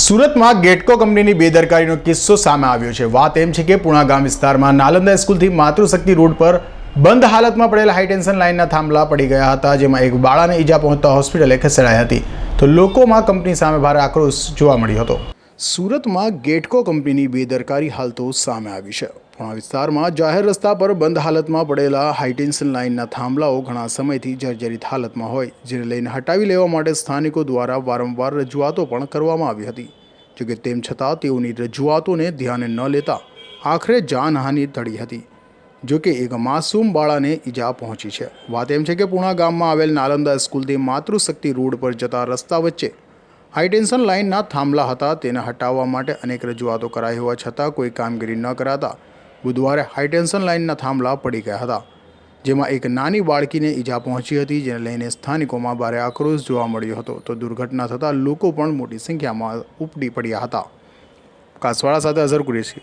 સુરતમાં ગેટકો કંપનીની બેદરકારીનો કિસ્સો સામે આવ્યો છે. વાત એમ છે કે પુણા ગામ વિસ્તારમાં નાલંદા સ્કૂલથી માતૃશક્તિ રોડ પર બંધ હાલતમાં પડેલા હાઈટેન્શન લાઇનના થાંભલા પડી ગયા હતા, જેમાં એક બાળાને ઈજા પહોંચતા હોસ્પિટલે ખસેડાઈ હતી. તો લોકોમાં કંપની સામે ભારે આક્રોશ જોવા મળ્યો હતો. સુરતમાં ગેટકો કંપનીની બેદરકારી હાલ તો સામે આવી છે. પુણા વિસ્તારમાં જાહેર રસ્તા પર બંધ હાલતમાં પડેલા હાઈટેન્શન લાઇનના થાંભલાઓ ઘણા સમયથી જર્જરિત હાલતમાં હોય, જેને લઈને હટાવી લેવા માટે સ્થાનિકો દ્વારા વારંવાર રજૂઆતો પણ કરવામાં આવી હતી. જોકે તેમ છતાં તેઓની રજૂઆતોને ધ્યાને ન લેતા આખરે જાનહાનિ ટળી હતી. જોકે એક માસૂમ બાળાને ઈજા પહોંચી છે. વાત એમ છે કે પુણા ગામમાં આવેલ નાલંદા સ્કૂલથી માતૃશક્તિ રોડ પર જતા રસ્તા વચ્ચે હાઈટેન્શન લાઇનના થાંભલા હતા, તેને હટાવવા માટે અનેક રજૂઆતો કરાઈ હોવા છતાં કોઈ કામગીરી ન કરાતા બુધવારે હાઈટેન્શન લાઇનના થાંભલા પડી ગયા હતા, જેમાં એક નાની બાળકીને ઈજા પહોંચી હતી, જેને લઈને સ્થાનિકોમાં ભારે આક્રોશ જોવા મળ્યો હતો. તો દુર્ઘટના થતાં લોકો પણ મોટી સંખ્યામાં ઉપડી પડ્યા હતા. કાસવાળા સાથે અઝર કુરેશી.